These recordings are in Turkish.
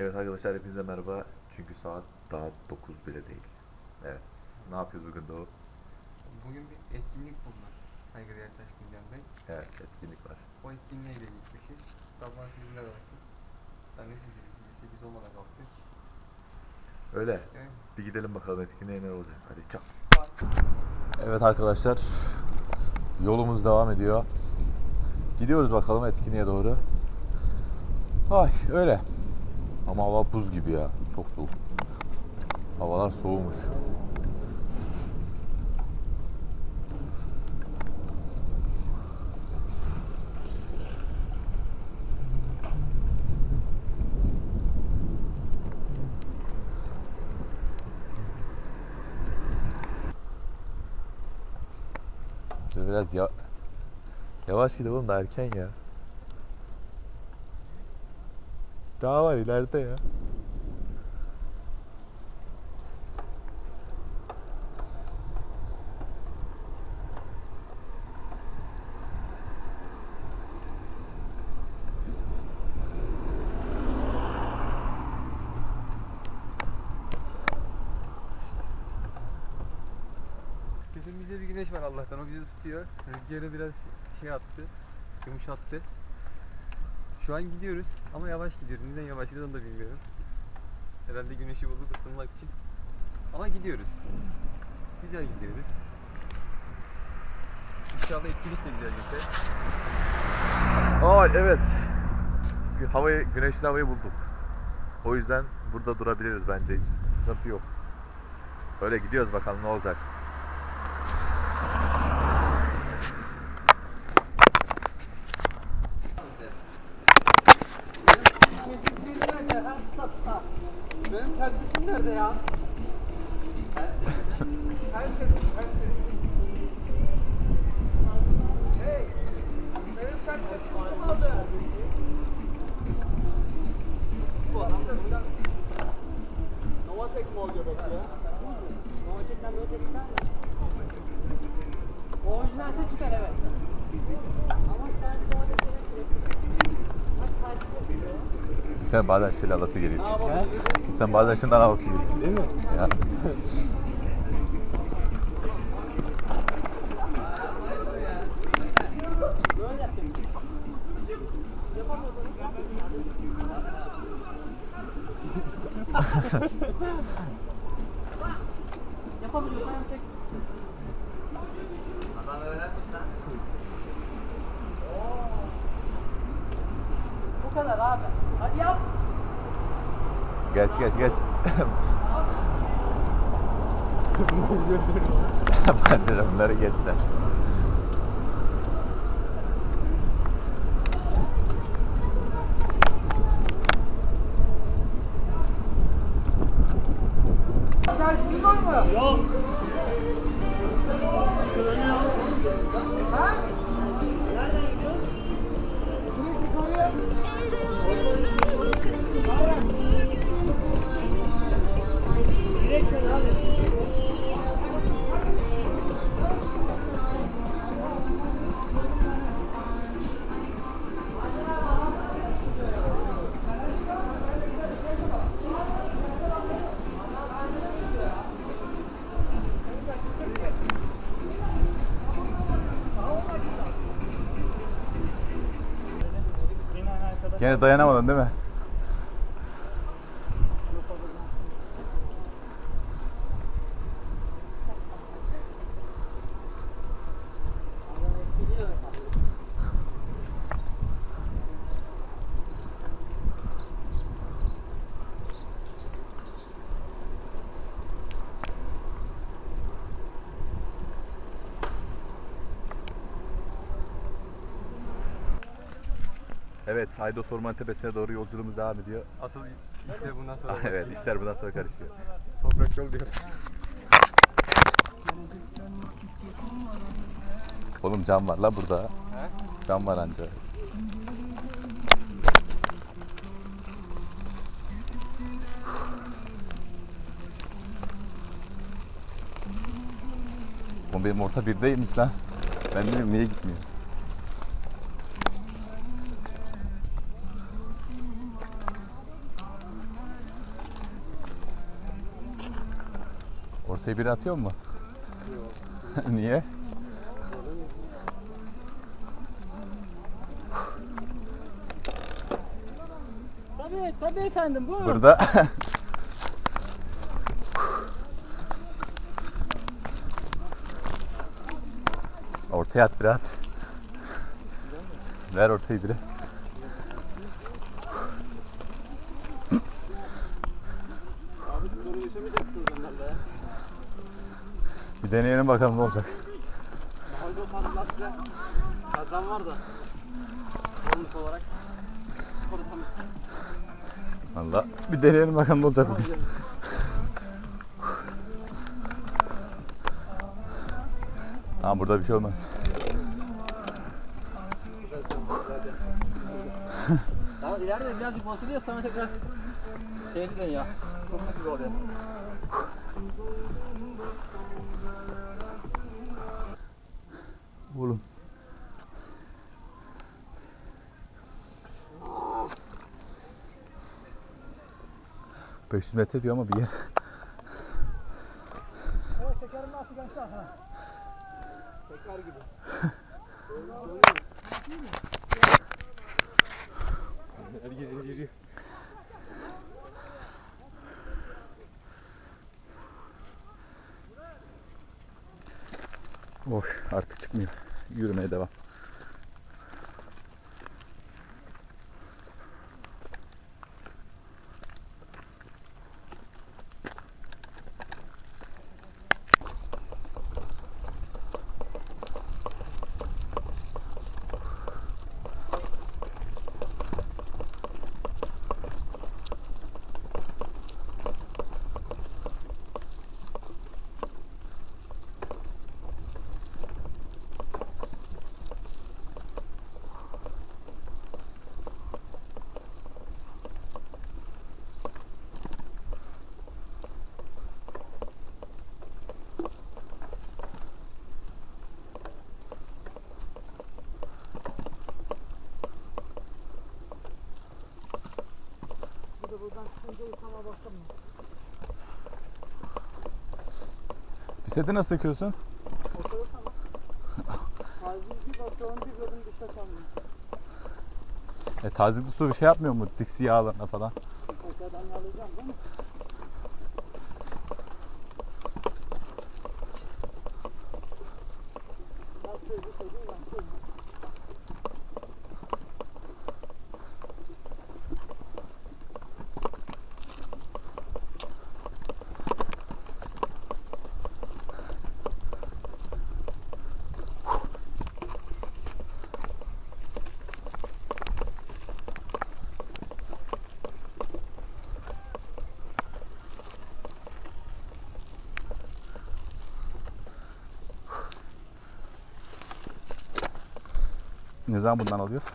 Evet arkadaşlar hepinize merhaba. Çünkü saat daha 9 bile değil. Evet. Ne yapıyoruz bugün Doğu? Bugün bir etkinlik bulmak. Saygıdeğer Yertaş Gündem Bey. Evet etkinlik var. O etkinliğe de gitmişiz. Sabah sizinle kalktık. Ben ne sizinle 8 olmadan kalktık. Öyle. Evet. Bir gidelim bakalım etkinliğe ne olacak. Hadi çak. Evet arkadaşlar. Yolumuz devam ediyor. Gidiyoruz bakalım etkinliğe doğru. Ay öyle. Ama hava buz gibi ya. Çok soğuk. Havalar soğumuş. Biraz ya yavaş gidelim da erken ya. Daha var ileride ya. Gözümüzde bir güneş var Allah'tan. O bizi ısıtıyor. Rüzgarı biraz şey attı. Yumuşattı. Şu an gidiyoruz ama yavaş gidiyoruz. Neden yavaş gidiyoruz da bilmiyorum. Herhalde güneşi bulduk ısınmak için. Ama gidiyoruz. Güzel gidiyoruz. İnşallah etkinlik de güzel geçer. Aa evet. Havayı, güneşli havayı bulduk. O yüzden burada durabiliriz bence hiç. Sıkıntı yok. Öyle gidiyoruz bakalım ne olacak. Benim telsisim nerede ya? Telsisim, telsisim. Hey, benim telsisim kaldı. Bu adam da burada. Novatek mi oluyor peki ya? Novatek'ten Novatek çıkar mı? Orijinalse çıkar evet. Ama sen takip ediyor. Sen bazen şöyle alası geliyor. Sen bazen şundan alası geliyor. Değil mi? Ya. Tek. Bu kadar abi. Yap. Geç geç geç. Bunları geçti. Tersin var mı? Yok. Ha? Nereden gidiyorsun? Şurayı yukarıya. Yine dayanamadın değil mi? Evet, Aydos Orman Tepesi'ne doğru yolculuğumuz devam ediyor. Asıl işte bundan sonra. evet, işler bundan sonra karışıyor. Toprak yol diyor. Oğlum cam var la burada. He? Cam var anca. Oğlum benim orta birdeymiş lan. Ben bilmiyorum niye gitmiyor. Ortaya biri atıyor mu? Niye? Tabii tabii efendim bu. Burada. Ortaya at biraz. Ver ortayı biri. Abi sorun yaşamayacaksınız onlarla ya. Bir deneyelim bakalım ne olacak. Mahalde otanlar size kazan var da. Olmuş olarak. Valla bir deneyelim bakalım ne olacak. bugün. Tamam burada bir şey olmaz. Ama ileride birazcık bozuluyor sonra tekrar şeye dön ya. Kurma gibi oluyor. Oğlum. ...500 metre diyor ama bir yer. Evet tekerim nasıl gençler ha? Tekrar gibi. Herkes inciriyor. Boş artık çıkmıyor. Yürümeye devam. Biseti nasıl söküyorsun? Bir basıyorum bir çalmıyor. E tazikli su bir şey yapmıyor mu? Diksi yağlarına falan. Tekrardan söyledi Ne zaman bundan alıyoruz?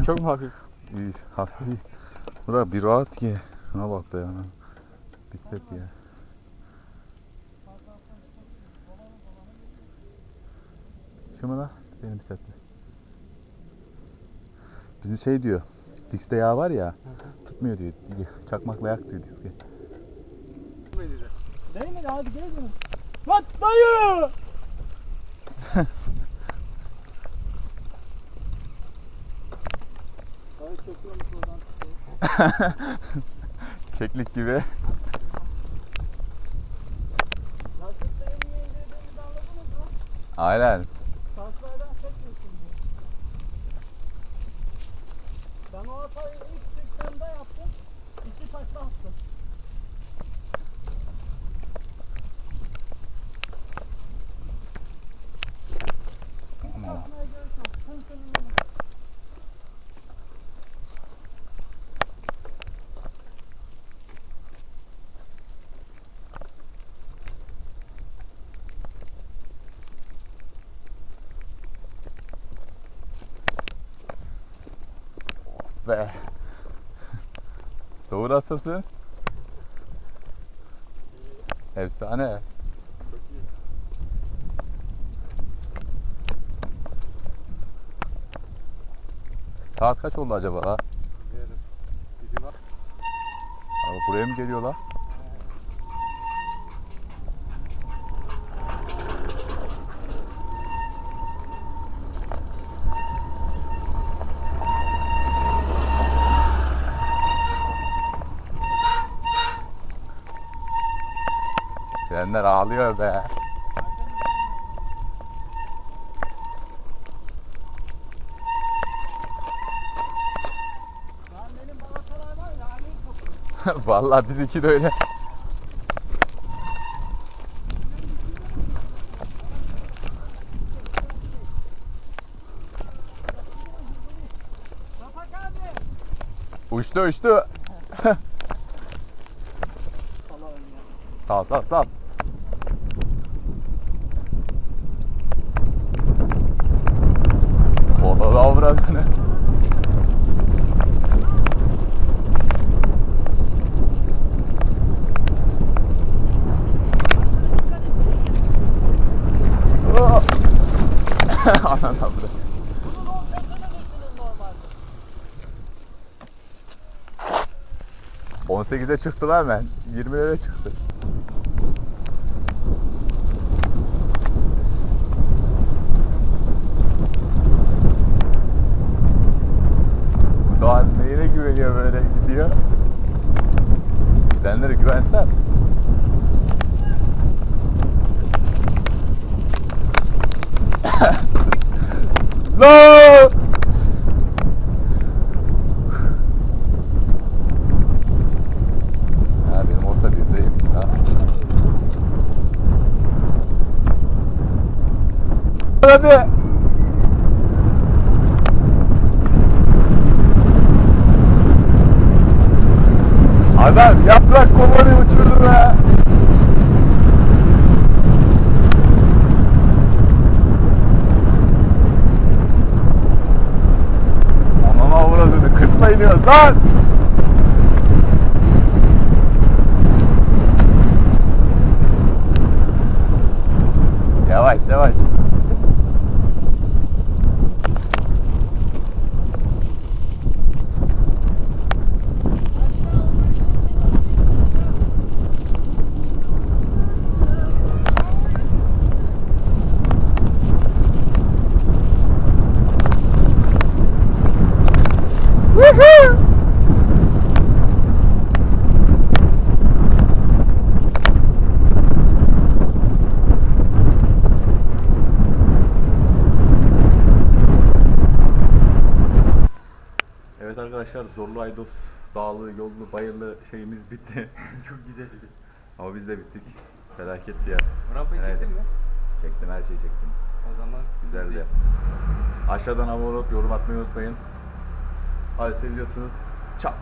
Çok mu hafif? İyi, hafif iyi. Bura bir rahat ki. Şuna bak be ya. Bisiklet ya. Şu mu la? Benim bisikletle. Bizim şey diyor. Diskte yağ var ya. Tutmuyor diyor. Çakmakla yak diyor diski. Değil mi? Hadi gelin. Lan! Dayı Keklik gibi. Aynen. Be. Doğu nasılsın? Efsane. Saat kaç oldu acaba la? Abi buraya mı geliyor Gidenler ağlıyor be. Vallahi bizimki de öyle. Uçtu uçtu. Allah'ım ya. Sal avradını. Oh. Anan düşünün normalde. 18'e çıktılar hemen. 20'lere çıktı. Gidiyor? Gidenlere güvensem. No! Hadi. Adam yaprak komanı uçurdu be. Anama uğradığını kırkla iniyoruz lan. Yavaş yavaş. Woohoo! Arkadaşlar Zorlu Aydos dağlı, yollu, bayırlı şeyimiz bitti. Çok güzeldi. Ama biz de bittik. Felaketti ya. Rampayı Evet. çektin mi? Çektim her şeyi çektim. O zaman Güzeldi. Aşağıdan abone olup yorum atmayı unutmayın. Hadi seviyorsunuz. Çap.